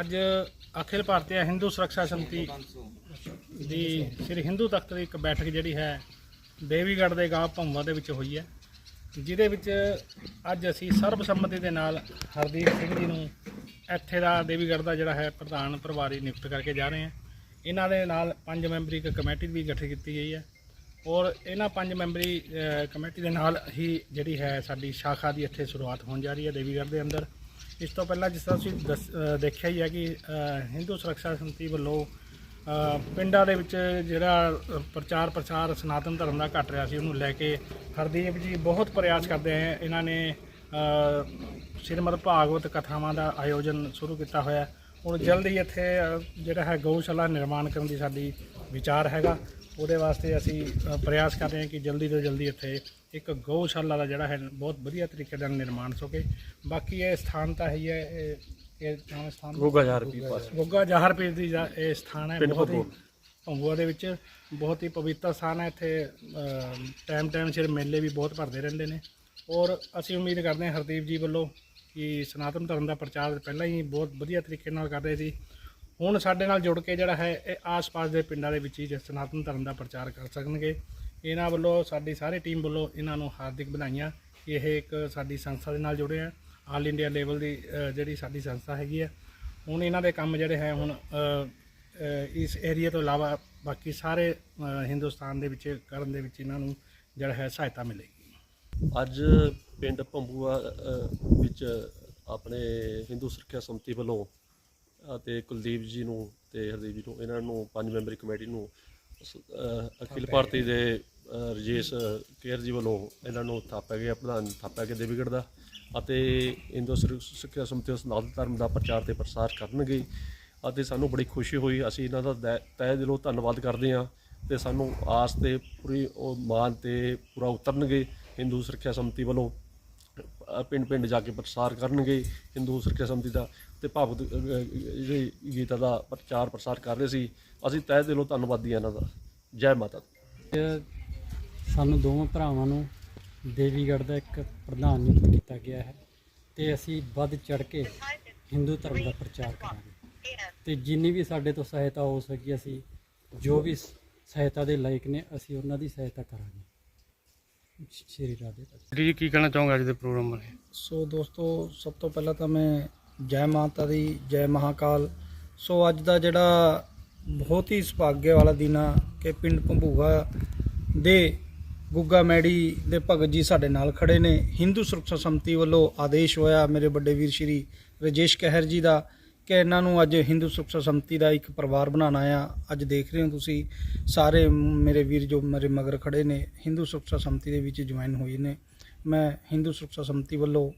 ਅੱਜ ਅਖਿਲ ਭਾਰਤੀ ਹਿੰਦੂ ਸੁਰੱਖਿਆ ਸਮਿਤੀ ਦੀ ਸ੍ਰੀ ਹਿੰਦੂ ਤਖਤ ਦੀ ਇੱਕ ਬੈਠਕ ਜਿਹੜੀ ਹੈ, ਦੇਵੀਗੜ੍ਹ ਦੇ ਗਾਂ ਭੰਵਾ ਦੇ ਵਿੱਚ ਹੋਈ ਹੈ। ਜਿਹਦੇ ਵਿੱਚ ਅੱਜ ਅਸੀਂ ਸਰਬਸੰਮਤੀ ਦੇ ਨਾਲ ਹਰਦੀਪ ਸਿੰਘ ਜੀ ਨੂੰ ਇੱਥੇ ਦਾ ਦੇਵੀਗੜ੍ਹ ਦਾ ਜਿਹੜਾ ਹੈ ਪ੍ਰਧਾਨ ਪ੍ਰਭਾਰੀ ਨਿਯੁਕਤ ਕਰਕੇ ਜਾ ਰਹੇ ਹਾਂ। ਇਹਨਾਂ ਦੇ ਨਾਲ ਪੰਜ ਮੈਂਬਰੀ ਇੱਕ ਕਮੇਟੀ ਵੀ ਗਠਿਤ ਕੀਤੀ ਗਈ ਹੈ ਔਰ ਇਹਨਾਂ ਪੰਜ ਮੈਂਬਰੀ ਕਮੇਟੀ ਦੇ ਨਾਲ ਹੀ ਜਿਹੜੀ ਹੈ ਸਾਡੀ ਸ਼ਾਖਾ ਦੀ ਇੱਥੇ ਸ਼ੁਰੂਆਤ ਹੋਣ ਜਾ ਰਹੀ ਹੈ ਦੇਵੀਗੜ੍ਹ ਦੇ ਅੰਦਰ। ਇਸ ਤੋਂ ਪਹਿਲਾਂ ਜਿਸ ਤਰ੍ਹਾਂ ਤੁਸੀਂ ਦੱਸ- ਦੇਖਿਆ ਹੀ ਹੈ ਕਿ ਹਿੰਦੂ ਸੁਰੱਖਿਆ ਸਮਿਤੀ ਵੱਲੋਂ ਪਿੰਡਾਂ ਦੇ ਵਿੱਚ ਜਿਹੜਾ ਪ੍ਰਚਾਰ ਪ੍ਰਸਾਰ ਸਨਾਤਨ ਧਰਮ ਦਾ ਘਟ ਰਿਹਾ ਸੀ, ਉਹਨੂੰ ਲੈ ਕੇ ਹਰਦੀਪ ਜੀ ਬਹੁਤ ਪ੍ਰਯਾਸ ਕਰਦੇ ਹੈ ਇਹਨਾਂ ਨੇ ਸ਼੍ਰੀਮਦ ਭਾਗਵਤ ਕਥਾਵਾਂ ਦਾ ਆਯੋਜਨ ਸ਼ੁਰੂ ਕੀਤਾ ਹੋਇਆ। ਹੁਣ ਜਲਦੀ ਇੱਥੇ ਜਿਹੜਾ ਹੈ ਗਊਸ਼ਾਲਾ ਨਿਰਮਾਣ ਕਰਨ ਦੀ ਸਾਡੀ ਵਿਚਾਰ ਹੈਗਾ। ਉਹਦੇ ਵਾਸਤੇ ਅਸੀਂ ਪ੍ਰਯਾਸ ਕਰ ਰਹੇ ਹਾਂ ਕਿ ਜਲਦੀ ਤੋਂ ਜਲਦੀ ਇੱਥੇ ਇੱਕ ਗਊਸ਼ਾਲਾ ਦਾ ਜਿਹੜਾ ਹੈ ਬਹੁਤ ਵਧੀਆ ਤਰੀਕੇ ਨਾਲ ਨਿਰਮਾਣ ਸਕੇ ਬਾਕੀ ਇਹ ਸਥਾਨ ਤਾਂ ਹੈ ਹੀ ਹੈ ਇਹ ਇਹ ਨਵਾਂ ਸਥਾਨ ਗੋਗਾ ਪਾਸ। ਜਹਰ ਪੀਰ ਦੀ ਜਾ- ਇਹ ਸਥਾਨ ਹੈ ਪਿੰਡ ਬਹੁਤ ਹੀ ਭੰਗੂਆ। ਭੰਗੂਆ ਦੇ ਵਿੱਚ। ਬਹੁਤ ਹੀ ਪਵਿੱਤਰ ਸਥਾਨ ਹੈ ਇੱਥੇ। ਟਾਈਮ ਟਾਈਮ ਸਿਰ ਮੇਲੇ ਵੀ ਬਹੁਤ ਭਰਦੇ ਰਹਿੰਦੇ ਨੇ। ਔਰ ਅਸੀਂ ਉਮੀਦ ਕਰਦੇ ਹਾਂ ਹਰਦੀਪ ਜੀ ਵੱਲੋਂ ਕਿ ਸਨਾਤਨ ਧਰਮ ਦਾ ਪ੍ਰਚਾਰ ਪਹਿਲਾਂ ਹੀ ਬਹੁਤ ਵਧੀਆ ਤਰੀਕੇ ਨਾਲ ਕਰ ਰਹੇ ਸੀ। ਹੁਣ ਸਾਡੇ ਨਾਲ ਜੁੜ ਕੇ ਜਿਹੜਾ ਹੈ ਇਹ ਆਸ-ਪਾਸ ਦੇ ਪਿੰਡਾਂ ਦੇ ਵਿੱਚ ਹੀ ਸਨਾਤਨ ਧਰਮ ਦਾ ਪ੍ਰਚਾਰ ਕਰ ਸਕਣਗੇ। ਇਹਨਾਂ ਵੱਲੋਂ, ਸਾਡੀ ਸਾਰੀ ਟੀਮ ਵੱਲੋਂ ਇਹਨਾਂ ਨੂੰ ਹਾਰਦਿਕ ਵਧਾਈਆਂ। ਕਿ ਇਹ ਇੱਕ ਸਾਡੀ ਸੰਸਥਾ ਦੇ ਨਾਲ ਜੁੜੇ ਆ। ਆਲ ਇੰਡੀਆ ਲੈਵਲ ਦੀ ਜਿਹੜੀ ਸਾਡੀ ਸੰਸਥਾ ਹੈਗੀ ਹੈ ਹੁਣ ਇਹਨਾਂ ਦੇ ਕੰਮ ਜਿਹੜੇ ਹੈ ਹੁਣ ਇਸ ਏਰੀਆ ਤੋਂ ਇਲਾਵਾ ਬਾਕੀ ਸਾਰੇ ਹਿੰਦੁਸਤਾਨ ਦੇ ਵਿੱਚ ਕਰਨ ਦੇ ਵਿੱਚ ਇਹਨਾਂ ਨੂੰ ਜਿਹੜਾ ਹੈ ਸਹਾਇਤਾ ਮਿਲੇਗੀ। ਅੱਜ ਪਿੰਡ ਭੰਬੂਆ ਵਿੱਚ ਆਪਣੇ ਹਿੰਦੂ ਸੁਰੱਖਿਆ ਸਮਿਤੀ ਵੱਲੋਂ ਅਤੇ ਕੁਲਦੀਪ ਜੀ ਨੂੰ ਤੇ ਹਰਦੀਪ ਜੀ ਨੂੰ, ਇਹਨਾਂ ਨੂੰ ਪੰਜ ਮੈਂਬਰੀ ਕਮੇਟੀ ਨੂੰ ਅਖਿਲ ਭਾਰਤੀ ਦੇ ਅ, ਰਜੇਸ਼ ਕੇਰ ਜੀ ਵੱਲੋਂ ਇਹਨਾਂ ਨੂੰ ਥਾਪਿਆ ਗਿਆ ਪ੍ਰਧਾਨ ਥਾਪਿਆ ਗਿਆ ਦੇਵੀਗੜ੍ਹ ਦਾ ਅਤੇ ਹਿੰਦੂ ਸੁਰ- ਸਿੱਖਿਆ ਸਮਿਤੀ ਉਸ ਨਾਮ ਧਰਮ ਦਾ ਪ੍ਰਚਾਰ ਤੇ ਪ੍ਰਸਾਰ ਕਰਨਗੇ ਅਤੇ ਸਾਨੂੰ ਬੜੀ ਖੁਸ਼ੀ ਹੋਈ। ਅਸੀਂ ਇਹਨਾਂ ਦਾ ਦੈ- ਤਹਿ ਦਿਲੋਂ ਧੰਨਵਾਦ ਕਰਦੇ ਹਾਂ ਤੇ ਸਾਨੂੰ ਆਸ ਤੇ ਪੂਰੀ ਉਹ ਮਾਨ ਤੇ ਪੂਰਾ ਉਤਰਨਗੇ। ਹਿੰਦੂ ਸੁਰੱਖਿਆ ਸਮਿਤੀ ਵੱਲੋਂ ਪਿੰਡ ਪਿੰਡ ਜਾ ਕੇ ਪ੍ਰਸਾਰ ਕਰਨਗੇ ਹਿੰਦੂ ਸੁਰੱਖਿਆ ਦੀ ਦਾ ਤੇ ਭਾਵਕ ਅ, ਗੀਤਾ ਦਾ ਪ੍ਰਚਾਰ ਪ੍ਰਸਾਰ ਕਰ ਰਹੇ ਸੀ। ਅਸੀਂ ਤਹਿ ਦਿਲੋਂ ਧੰਨਵਾਦੀ ਹਾਂ ਇਹਨਾਂ ਦਾ। ਜੈ ਮਾਤਾ ਦੀ। ਸਾਨੂੰ ਦੋਵਾਂ ਭਰਾਵਾਂ ਨੂੰ ਦੇਵੀਗੜ੍ਹ ਦਾ ਇੱਕ ਪ੍ਰਧਾਨ ਨਿਯੁਕਤ ਕੀਤਾ ਗਿਆ ਹੈ ਤੇ ਅਸੀਂ ਵੱਧ ਚੜ ਕੇ ਹਿੰਦੂ ਧਰਮ ਦਾ ਪ੍ਰਚਾਰ ਕਰਾਂਗੇ। ਤੇ ਜਿੰਨੀ ਵੀ ਸਾਡੇ ਤੋਂ ਸਹਾਇਤਾ ਹੋ ਸਕੀ ਅਸੀਂ ਜੋ ਵੀ ਸਹਾਇਤਾ ਦੇ ਲਾਇਕ ਨੇ ਅਸੀਂ ਉਹਨਾਂ ਦੀ ਸਹਾਇਤਾ ਕਰਾਂਗੇ। ਸ਼੍ਰੀ ਰਾਧੇ ਜੀ ਕੀ ਕਹਿਣਾ ਚਾਹੋਗੇ ਅੱਜ ਦੇ ਪ੍ਰੋਗਰਾਮ ਬਾਰੇ? ਸੋ ਦੋਸਤੋ ਸਭ ਤੋਂ ਪਹਿਲਾਂ ਤਾਂ ਮੈਂ ਜੈ ਮਾਤਾ ਦੀ ਜੈ ਮਹਾਕਾਲ। ਸੋ ਅੱਜ ਦਾ ਜਿਹੜਾ ਬਹੁਤ ਹੀ ਸੁਭਾਗਿਆ ਵਾਲਾ ਦਿਨ ਆ ਕਿ ਪਿੰਡ ਭੰਬੂਗਾ ਦੇ ਗੁੱਗਾ ਮੈੜੀ ਦੇ ਭਗਤ ਜੀ ਸਾਡੇ ਨਾਲ ਖੜੇ ਨੇ। ਹਿੰਦੂ ਸੁਰੱਖਿਆ ਸਮਿਤੀ ਵੱਲੋਂ ਆਦੇਸ਼ ਹੋਇਆ ਮੇਰੇ ਵੱਡੇ ਵੀਰ ਸ਼੍ਰੀ ਰਜੇਸ਼ ਕਹਿਰ ਜੀ ਦਾ। ਕਿ ਇਹਨਾਂ ਨੂੰ ਅੱਜ ਹਿੰਦੂ ਸੁਰੱਖਿਆ ਸਮਿਤੀ ਦਾ ਇੱਕ ਪਰਿਵਾਰ ਬਣਾਉਣਾ ਆ ਅੱਜ ਦੇਖ ਰਹੇ ਹੋ ਤੁਸੀਂ, ਸਾਰੇ ਮੇਰੇ ਵੀਰ ਜੋ ਮੇਰੇ ਮਗਰ ਖੜੇ ਨੇ, ਹਿੰਦੂ ਸੁਰੱਖਿਆ ਸਮਿਤੀ ਦੇ ਵਿੱਚ ਜੁਆਇਨ ਹੋਏ ਨੇ। ਮੈਂ ਹਿੰਦੂ ਸੁਰੱਖਿਆ ਸੰਮਤੀ ਵੱਲੋਂ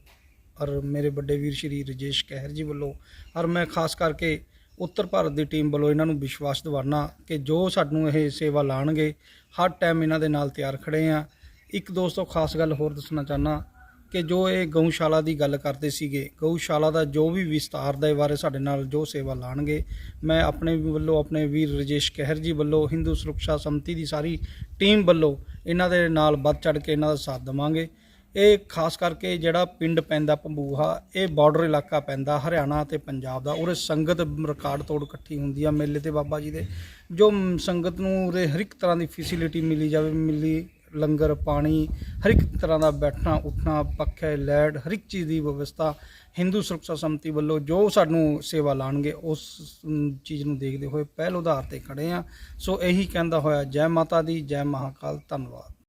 ਔਰ ਮੇਰੇ ਵੱਡੇ ਵੀਰ ਸ਼੍ਰੀ ਰਜੇਸ਼ ਕਹਿਰ ਜੀ ਵੱਲੋਂ ਔਰ ਮੈਂ ਖਾਸ ਕਰਕੇ ਉੱਤਰ ਭਾਰਤ ਦੀ ਟੀਮ ਵੱਲੋਂ ਇਹਨਾਂ ਨੂੰ ਵਿਸ਼ਵਾਸ ਦਿਵਾਉਣਾ ਕਿ ਜੋ ਸਾਨੂੰ ਇਹ ਸੇਵਾ ਲਾਣਗੇ, ਹਰ ਟਾਈਮ ਇਹਨਾਂ ਦੇ ਨਾਲ ਤਿਆਰ ਖੜੇ ਆ। ਇੱਕ ਦੋਸਤੋ, ਖਾਸ ਗੱਲ ਹੋਰ ਦੱਸਣਾ ਚਾਹਨਾ ਕਿ ਜੋ ਇਹ ਗਊਸ਼ਾਲਾ ਦੀ ਗੱਲ ਕਰਦੇ ਸੀਗੇ, ਗਊਸ਼ਾਲਾ ਦਾ ਜੋ ਵੀ ਵਿਸਤਾਰ ਦੇ ਬਾਰੇ ਸਾਡੇ ਨਾਲ ਜੋ ਸੇਵਾ ਲਾਣਗੇ, ਮੈਂ ਆਪਣੇ ਵੱਲੋਂ, ਆਪਣੇ ਵੀਰ ਰਜੇਸ਼ ਕਹਿਰ ਜੀ ਵੱਲੋਂ, ਹਿੰਦੂ ਸੁਰੱਖਿਆ ਸਮਤੀ ਦੀ ਸਾਰੀ ਟੀਮ ਵੱਲੋਂ ਇਹਨਾਂ ਦੇ ਨਾਲ ਵੱਧ ਚੜ ਕੇ ਇਹਨਾਂ ਦਾ ਸਾਥ ਦੇਵਾਂਗੇ। ਇਹ ਖਾਸ ਕਰਕੇ ਜਿਹੜਾ ਪਿੰਡ ਪੈਂਦਾ ਪੰਬੂਹਾ, ਇਹ ਬਾਰਡਰ ਇਲਾਕਾ ਪੈਂਦਾ ਹਰਿਆਣਾ ਤੇ ਪੰਜਾਬ ਦਾ, ਉਰੇ ਸੰਗਤ ਰਿਕਾਰਡ ਤੋੜ ਇਕੱਠੀ ਹੁੰਦੀ ਆ ਮੇਲੇ ਤੇ ਬਾਬਾ ਜੀ ਦੇ। ਜੋ ਸੰਗਤ ਨੂੰ ਉਰੇ ਹਰ ਇੱਕ ਤਰ੍ਹਾਂ ਦੀ ਫੈਸਿਲਿਟੀ ਮਿਲੀ ਜਾਵੇ, ਮਿਲੀ ਲੰਗਰ, ਪਾਣੀ ਹਰ ਇੱਕ ਤਰ੍ਹਾਂ ਦਾ ਬੈਠਣਾ, ਉੱਠਣਾ, ਪੱਖੇ ਲੈਟ ਹਰ ਇੱਕ ਚੀਜ਼ ਦੀ ਵਿਵਸਥਾ ਹਿੰਦੂ ਸੁਰੱਖਿਆ ਸਮਿਤੀ ਵੱਲੋਂ ਜੋ ਸਾਨੂੰ ਸੇਵਾ ਲਾਣਗੇ, ਉਸ ਚੀਜ਼ ਨੂੰ ਦੇਖਦੇ ਹੋਏ ਪਹਿਲ ਉਧਾਰ ਤੇ ਖੜੇ ਆ। ਸੋ ਇਹੀ ਕਹਿੰਦਾ ਹੋਇਆ, ਜੈ ਮਾਤਾ ਦੀ, ਜੈ ਮਹਾਕਾਲ, ਧੰਨਵਾਦ।